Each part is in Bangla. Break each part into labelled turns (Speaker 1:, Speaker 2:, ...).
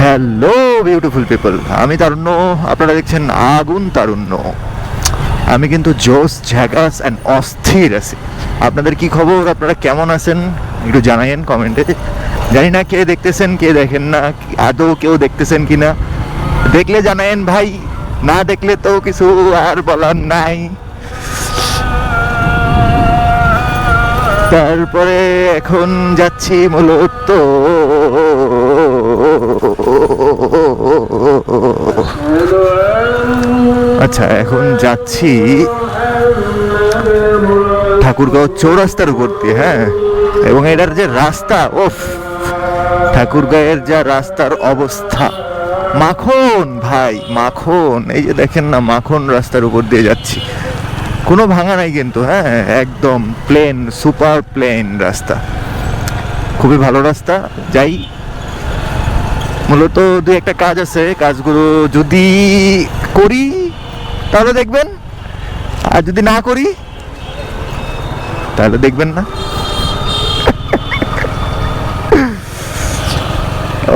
Speaker 1: হ্যালো বিউটিফুল পিপল আমি তারুণ্য। আপনারা দেখছেন আগুন তারুণ্য। আমি কিন্তু জোস ঝ্যাগাস অ্যান্ড অস্থির আছি। আপনাদের কি খবর? আপনারা কেমন আছেন? একটু জানাইন কমেন্টে। জানি না কে দেখতেছেন, কে দেখেন না, আদৌ কেউ দেখতেছেন কি না দেখলে জানাইন ভাই, না দেখলে তো কিছু আর বলার নাই। তারপরে এখন যাচ্ছি মূলত আচ্ছা এখন যাচ্ছি ঠাকুরগাঁও চৌরাস্তার উপর দিয়ে হ্যাঁ? এবং এটার যে রাস্তা ওফ ঠাকুরগাঁয়ের যা রাস্তার অবস্থা। মাখন ভাই, মাখন, এই যে দেখেন না, মাখন রাস্তার উপর দিয়ে যাচ্ছি। কোনো ভাঙা নাই কিন্তু হ্যাঁ? একদম প্লেন, সুপার প্লেন রাস্তা। খুবই ভালো রাস্তা, যাই। মূলত দুই একটা কাজ আছে, কাজগুলো যদি করি তাহলে দেখবেন, আর যদি না করি, তাহলে দেখবেন না।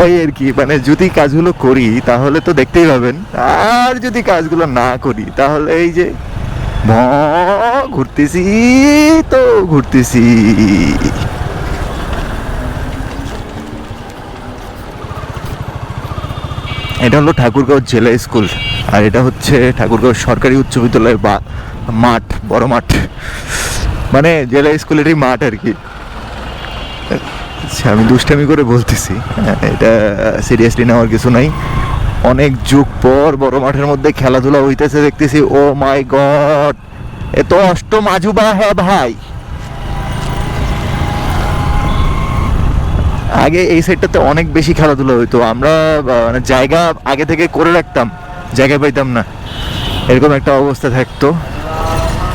Speaker 1: ওই আর কি মানে যদি কাজগুলো করি, তাহলে তো দেখতেই পাবেন। আর যদি কাজগুলো না করি, তাহলে এই যে, ভ, ঘুরতেছি তো ঘুরতেছি। এটা হলো ঠাকুরগাঁও জেলা স্কুল। আর এটা হচ্ছে ঠাকুরগাঁও সরকারি উচ্চ বিদ্যালয় বা মাঠ বড় মাঠ। মানে জেলা স্কুলেরই মাঠ আর কি। আচ্ছা, আমি দুষ্টামি করে বলতেছি। হ্যাঁ, এটা সিরিয়াসলি নেওয়ার কিছু নাই। অনেক যুগ পর বড় মাঠের মধ্যে খেলাধুলা হইতেছে দেখতেছি ও মাই গড! এ তো অষ্টম হ্যাঁ ভাই! আগে এই সাইডটাতে অনেক বেশি খেলাধুলা হইতো। আমরা মানে জায়গা আগে থেকে করে রাখতাম। জায়গা পাইতাম না। এরকম একটা অবস্থা থাকতো।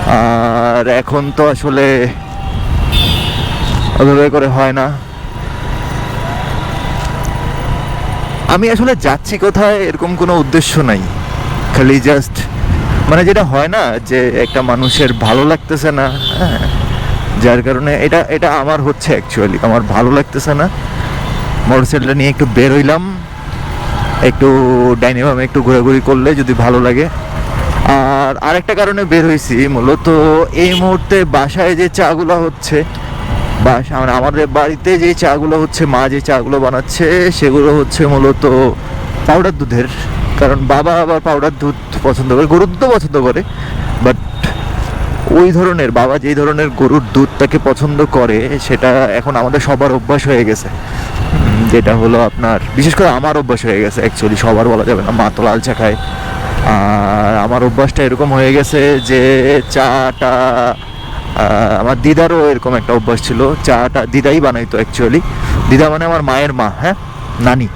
Speaker 1: আর এখন তো আসলে ওভাবে করে হয় না। আমি আসলে যাচ্ছি কোথায় এরকম কোনো উদ্দেশ্য নাই। খালি জাস্ট মানে যেটা হয় না যে একটা মানুষের ভালো লাগতেছে না হ্যাঁ। যার কারণে এটা এটা আমার হচ্ছে অ্যাকচুয়ালি আমার ভালো লাগতেছে না। মোটরসাইকেলটা নিয়ে একটু বের হইলাম। একটু ডাইনিমামে একটু ঘোরাঘুরি করলে যদি ভালো লাগে। আর আরেকটা কারণে বের হয়েছি মূলত এই মুহূর্তে বাসায় যে চাগুলো হচ্ছে, বাসা মানে আমাদের বাড়িতে যে চাগুলো হচ্ছে, মা যে চাগুলো বানাচ্ছে, সেগুলো হচ্ছে মূলত পাউডার দুধের। কারণ বাবা আবার পাউডার দুধ পছন্দ করে, গরুর দুধও পছন্দ করে। বাট ওই ধরনের, বাবা যেই ধরনের গরুর দুধটাকে পছন্দ করে, সেটা এখন আমাদের সবার অভ্যাস হয়ে গেছে। যেটা হলো আপনার, বিশেষ করে আমার অভ্যাস হয়ে গেছে অ্যাকচুয়ালি সবার বলা যাবে না, মা তো লাল চা খায়। আর আমার অভ্যাসটা এরকম হয়ে গেছে যে চাটা আমার দিদারও এরকম একটা অভ্যাস ছিল, চাটা দিদাই বানাইতো অ্যাকচুয়ালি দিদা মানে আমার মায়ের মা হ্যাঁ? নানি।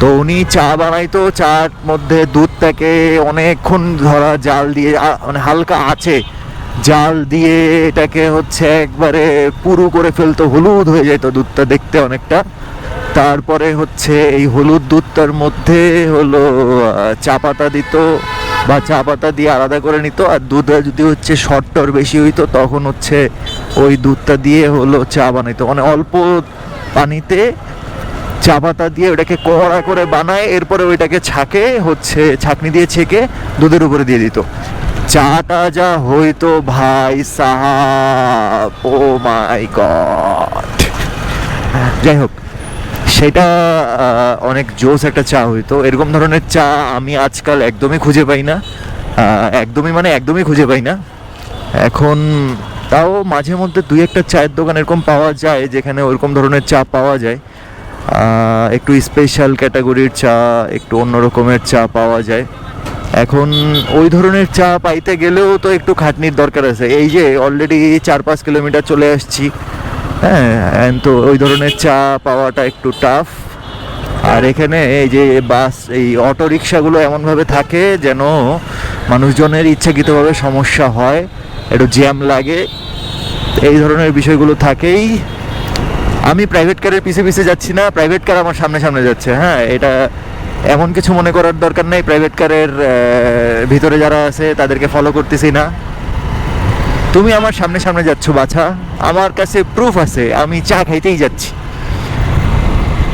Speaker 1: তো উনি চা বানাইতো, চার মধ্যে দুধটাকে অনেকক্ষণ ধরা জাল দিয়ে মানে হালকা আছে জাল দিয়ে এটাকে হচ্ছে একবারে পুরু করে ফেলতো, হলুদ হয়ে যেত দুধটা দেখতে অনেকটা। তারপরে হচ্ছে এই হলুদ দুধটার মধ্যে হলো চা পাতা দিত বা চা পাতা দিয়ে আলাদা করে নিত। আর দুধটা যদি হচ্ছে শর্টর বেশি হইতো, তখন হচ্ছে ওই দুধটা দিয়ে হলো চা বানাইতো। মানে অল্প পানিতে চা পাতা দিয়ে ওটাকে কড়া করে বানায়, এরপরে ওইটাকে ছাঁকে, হচ্ছে ছাঁকনি দিয়ে ছেঁকে দুধের উপরে দিয়ে দিত। চাটা যা হইতো ভাই সাহাব, ও মাই গড। যাই হোক সেটা অনেক জোস একটা চা হইতো। এরকম ধরনের চা আমি আজকাল একদমই খুঁজে পাই না। একদমই মানে একদমই খুঁজে পাই না। এখন তাও মাঝে মধ্যে দুই একটা চায়ের দোকান এরকম পাওয়া যায়, যেখানে ওরকম ধরনের চা পাওয়া যায়। একটু স্পেশাল ক্যাটাগরির চা, একটু অন্য রকমের চা পাওয়া যায়। এখন ওই ধরনের চা পাইতে গেলেও তো একটু খাটনির দরকার আছে। এই যে অলরেডি চার পাঁচ কিলোমিটার চলে আসছি। হ্যাঁ তো ওই ধরনের চা পাওয়াটা একটু টাফ আর এখানে এই যে বাস, এই অটো রিক্সাগুলো এমনভাবে থাকে যেন মানুষজনের ইচ্ছাকৃতভাবে সমস্যা হয়। একটু জ্যাম লাগে। এই ধরনের বিষয়গুলো থাকেই। আমি প্রাইভেট কারের পিছে পিছে যাচ্ছি না। প্রাইভেট কার আমার সামনে সামনে যাচ্ছে। হ্যাঁ এটা এমন কিছু মনে করার দরকার নেই প্রাইভেট কারের ভিতরে যারা আছে তাদেরকে ফলো করতেছি না। তুমি আমার সামনে সামনে যাচ্ছ, বাছা। আমার কাছে প্রুফ আছে, আমি চা খাইতেই যাচ্ছি।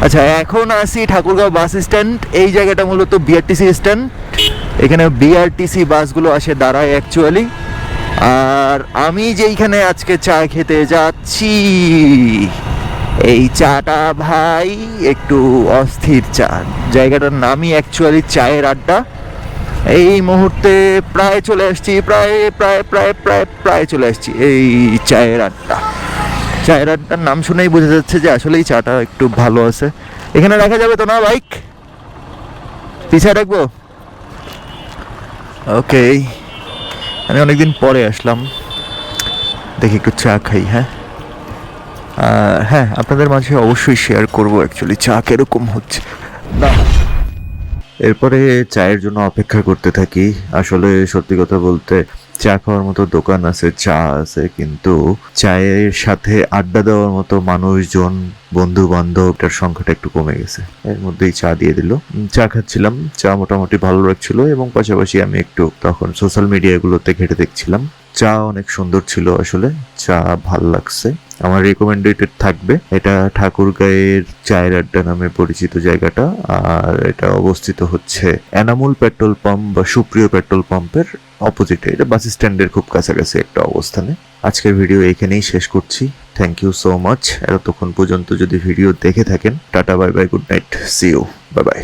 Speaker 1: আচ্ছা এখন আসি ঠাকুরগাঁও বাস স্ট্যান্ড এই জায়গাটা মূলত বিআরটিসি স্ট্যান্ড এখানে বিআরটিসি বাসগুলো আসে দাঁড়ায় অ্যাকচুয়ালি আর আমি যেইখানে আজকে চা খেতে যাচ্ছি এই চাটা ভাই একটু অস্থির চা জায়গাটার নামই অ্যাকচুয়ালি চায়ের আড্ডা। এই মুহূর্তে প্রায় চলে আসছি, প্রায় প্রায় প্রায় প্রায় প্রায় চলে আসছি এই চায়ের আড্ডা। চায়ের আড্ডার নাম শুনেই বোঝা যাচ্ছে যে আসলে এই চাটা একটু ভালো আছে। এখানে রাখা যাবে তো না, বাইক? পিছিয়ে রাখব? ওকে আমি অনেকদিন পরে আসলাম। দেখি একটু চা খাই হ্যাঁ? হ্যাঁ আপনাদের মাঝে অবশ্যই শেয়ার করব অ্যাকচুয়ালি চা কীরকম হচ্ছে। না এরপরে চায়ের জন্য অপেক্ষা করতে থাকি। আসলে সত্যি কথা বলতে, চা খাওয়ার মতো দোকান আছে, চা আছে, কিন্তু চায়ের সাথে আড্ডা দেওয়ার মতো মানুষজন বন্ধু বান্ধবটার সংখ্যাটা একটু কমে গেছে। এর মধ্যেই চা দিয়ে দিল। চা খাচ্ছিলাম, চা মোটামুটি ভালো লাগছিল এবং পাশাপাশি আমি একটু তখন সোশ্যাল মিডিয়াগুলোতে ঘেটে দেখছিলাম। চা অনেক সুন্দর ছিল আসলে, চা ভালো লাগছে। আমার রেকমেন্ডেড থাকবে। এটা ঠাকুরগাঁয়ের চায়ের আড্ডা নামে পরিচিত জায়গাটা, আর এটা অবস্থিত হচ্ছে এনামুল পেট্রোল পাম্প বা সুপ্রিয় পেট্রোল পাম্পের অপোজিটে। এটা বাস স্ট্যান্ডের খুব কাছাকাছি একটা অবস্থানে। আজকের ভিডিও এখানেই শেষ করছি। থ্যাংক ইউ সো মাচ এতক্ষণ পর্যন্ত যদি ভিডিও দেখে থাকেন, tata bye bye good night see you bye bye